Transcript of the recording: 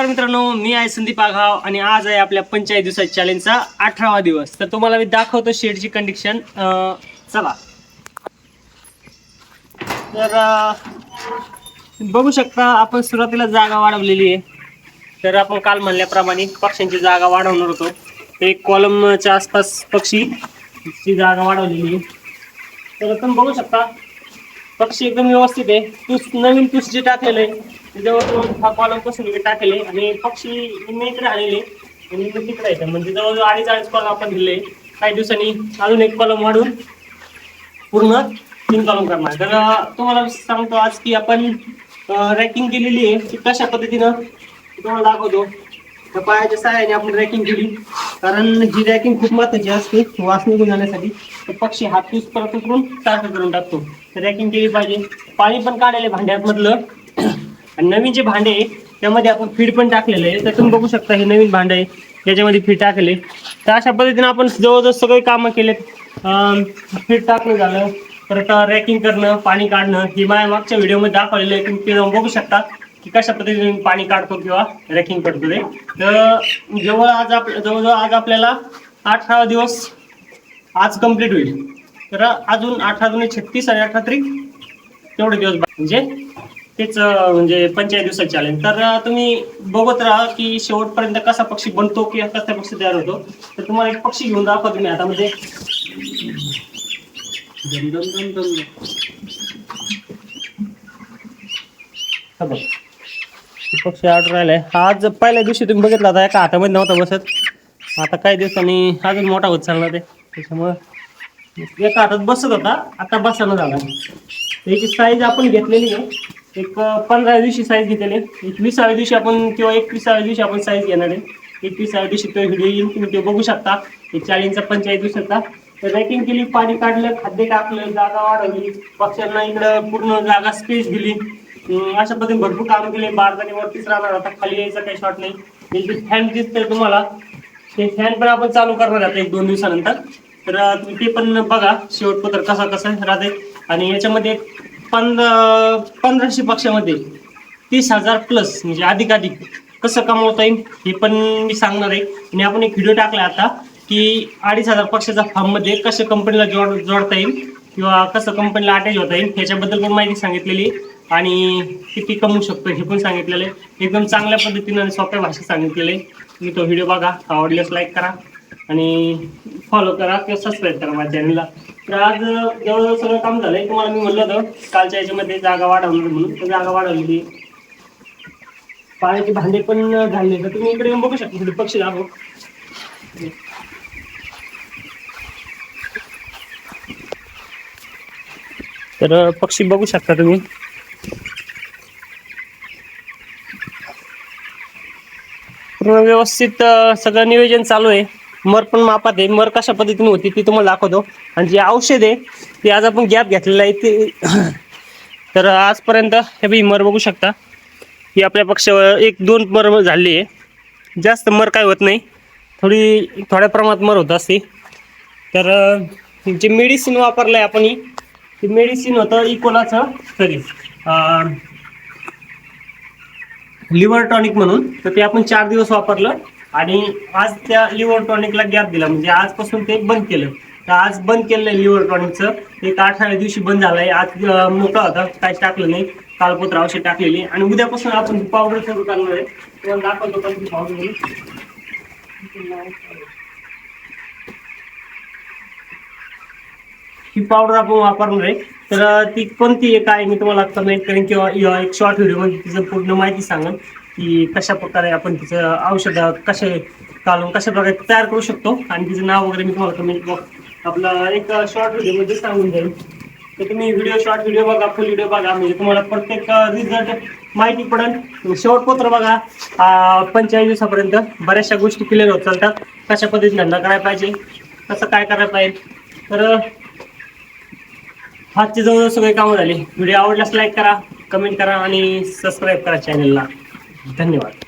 तर मित्रांनो मी आहे संदीप आघाव आणि आज आहे आपल्या पंचायत दिवसाच्या चॅलेंजचा अठरावा दिवस. तर तुम्हाला मी दाखवतो शेडची कंडिशन चला. तर बघू शकता आपण सुरुवातीला जागा वाढवलेली आहे. तर आपण काल म्हणल्याप्रमाणे पक्ष्यांची जागा वाढवणार होतो. एक कॉलमच्या आसपास पक्षी ची जागा वाढवलेली आहे. तर तुम्ही बघू शकता पक्षी एकदम व्यवस्थित आहे. तूस नवीन तूस जे टाकलेलं आहे जवळजवळ हा कॉलमपासून इकडे टाकले आणि पक्षी मी इकडे आलेले आणि मी तिकडे आहेत म्हणजे जवळजवळ अडीच अडीच कॉलम आपण दिले काही दिवसांनी अजून एक कॉलम वाढून पूर्ण तीन कॉलम करणार. तर तुम्हाला सांगतो आज की आपण रॅकिंग केलेली आहे. की कशा पद्धतीनं तुम्हाला दाखवतो. तर पायाच्या सहाय्याने आपण रॅकिंग केली. कारण ही रॅकिंग खूप महत्वाची असते वास निघून जाण्यासाठी. तर पक्षी हात पीस परत करून सारखं करून टाकतो. तर रॅकिंग केली पाहिजे. पाणी पण काढलेलं आहे भांड्यामधलं. आणि नवीन जे भांडे आहे त्यामध्ये आपण फीड पण टाकलेलं आहे. तर तुम्ही बघू शकता हे नवीन भांडं आहे. याच्यामध्ये फीड टाकले तर अशा पद्धतीने आपण जवळजवळ सगळे कामं केलेत. फीड टाकणं झालं. परत रॅकिंग करणं पाणी काढणं हे माझ्या मागच्या व्हिडिओमध्ये दाखवलेलं आहे. तुम्ही बघू शकता. की कशा पद्धतीने पाणी काढतो किंवा रॅकिंग करतो ते. तर जवळ आज आप जवळजवळ आज आपल्याला अठरा दिवस आज कंप्लीट होईल. तर अजून अठरा दोन छत्तीस आणि अठरा तरी तेवढे दिवस म्हणजे तेच म्हणजे पंचायत दिवसात चॅलेंज तर तुम्ही बघत राहा की शेवटपर्यंत कसा पक्षी बनतो किंवा कसा पक्षी तयार होतो. तर तुम्हाला एक पक्षी घेऊन दाखवा तुम्ही आता म्हणजे. दम दम दम दम दम. हा बघ. पक्षी पक्षी राहिला. आहे आज पहिल्या दिवशी तुम्ही बघितला होता एका हातामध्ये नव्हता बसत. आता काही दिवसांनी अजून मोठा होत चालला ते त्याच्यामुळं एका हातात बसत होता आता बसायला झाला त्याची साईज आपण घेतलेली आहे. एक पंधराव्या दिवशी साईज घेतलेली आहे. एक विसाव्या दिवशी आपण किंवा एकविसाव्या दिवशी आपण साईज घेणार आहे. एकविसाव्या दिवशी तो व्हिडिओ येईल तुम्ही ते बघू शकता. एक चाळींचा पंचायत दिवसाचा तर रॅकिंग केली पाणी काढलं खाद्य टाकलं जागा वाढवली. पक्ष्यांना इकडं पूर्ण जागा स्पेस दिली. अशा पद्धतीने भरपूर काम केले. बारदाने वरतीच राहणार. आता खाली यायचा काही शॉट नाही. जे फॅन दिसतंय तुम्हाला ते फॅन पण आपण चालू करणार आता एक दोन दिवसानंतर. तर तुम्ही ते पण बघा. शेवटपत्र कसा कसा राहते आणि याच्यामध्ये पंधरा पंधराशे पक्षामध्ये तीस हजार प्लस म्हणजे अधिक अधिक कसं कमवता येईल हे पण मी सांगणार आहे. आणि आपण एक व्हिडिओ टाकला आता की अडीच हजार पक्षाच्या फॉर्ममध्ये कसं कंपनीला जोड जोडता येईल किंवा कसं कंपनीला अटॅच होता येईल ह्याच्याबद्दल पण माहिती सांगितलेली आहे. आणि किती कमवू शकतो हे पण सांगितलेलं आहे. एकदम चांगल्या पद्धतीनं आणि सोप्या भाषेत सांगितलेलं आहे. तुम्ही तो व्हिडिओ बघा आवडल्यास लाईक करा आणि फॉलो करा किंवा सबस्क्राईब करा माझ्या चॅनलला तर आज जवळजवळ सगळं काम झालंय तुम्हाला मी म्हणलं होतं कालच्या याच्यामध्ये जागा वाढवणार म्हणून. तर जागा वाढवली आहे. पाण्याचे भांडे पण घालले तर तुम्ही इकडे येऊन बघू शकता थोडे पक्षी दाखव. तर पक्षी बघू शकता तुम्ही. पूर्ण व्यवस्थित सगळं नियोजन चालू आहे. मर पण मापात आहे. मर कशा पद्धतीने होती ती तुम्हाला दाखवतो. आणि जे औषध आहे ते आज आपण गॅप घेतलेलं आहे. ते तर आजपर्यंत हे बी मर बघू शकता. ही आपल्या पक्षावर एक दोन मर झाली आहे. जास्त मर काय होत नाही. थोडी थोड्या प्रमाणात मर होत असते. तर जे मेडिसिन वापरलं आहे आपण ही ते मेडिसिन होतं इकोलाचं सॉरी लिव्हर टॉनिक म्हणून तर ते आपण चार दिवस वापरलं आणि आज त्या लिव्हर टॉनिकला गॅप दिला. म्हणजे आजपासून ते बंद केलं. तर आज बंद केलं लिव्हर टॉनिकचं एक अठराव्या दिवशी बंद झालंय. आज मोठा मोकळा होता काहीच टाकलं नाही. कालपत्र औषध टाकलेली. आणि उद्यापासून आपण पावडर सुरू करणार आहे. तुम्हाला दाखवतो पण पावडर ही पावडर आपण वापरणार आहे. तर ती कोणती आहे काय मी तुम्हाला कमेंट करेन किंवा या एक शॉर्ट व्हिडिओमध्ये तिचं पूर्ण माहिती सांगेन की कशा प्रकारे आपण तिचं औषध कसे काढून कशा प्रकारे तयार करू शकतो. आणि तिचं नाव वगैरे मी तुम्हाला कमेंट बॉक्स आपला एक शॉर्ट व्हिडिओमध्ये सांगून जाईल तर तुम्ही व्हिडिओ शॉर्ट व्हिडिओ बघा फुल व्हिडिओ बघा. म्हणजे तुम्हाला प्रत्येक रिझल्ट माहिती पडेल. म्हणजे शेवटपत्र बघा. पंचेचाळीस दिवसापर्यंत बऱ्याचशा गोष्टी क्लिअर होत चालतात. कशा पद्धतीने धंदा करायला पाहिजे? कसं काय करायला पाहिजे? तर हातचे जवळ सगळे कामं झाले. व्हिडिओ आवडल्यास लाईक करा कमेंट करा आणि सबस्क्राईब करा चॅनलला धन्यवाद.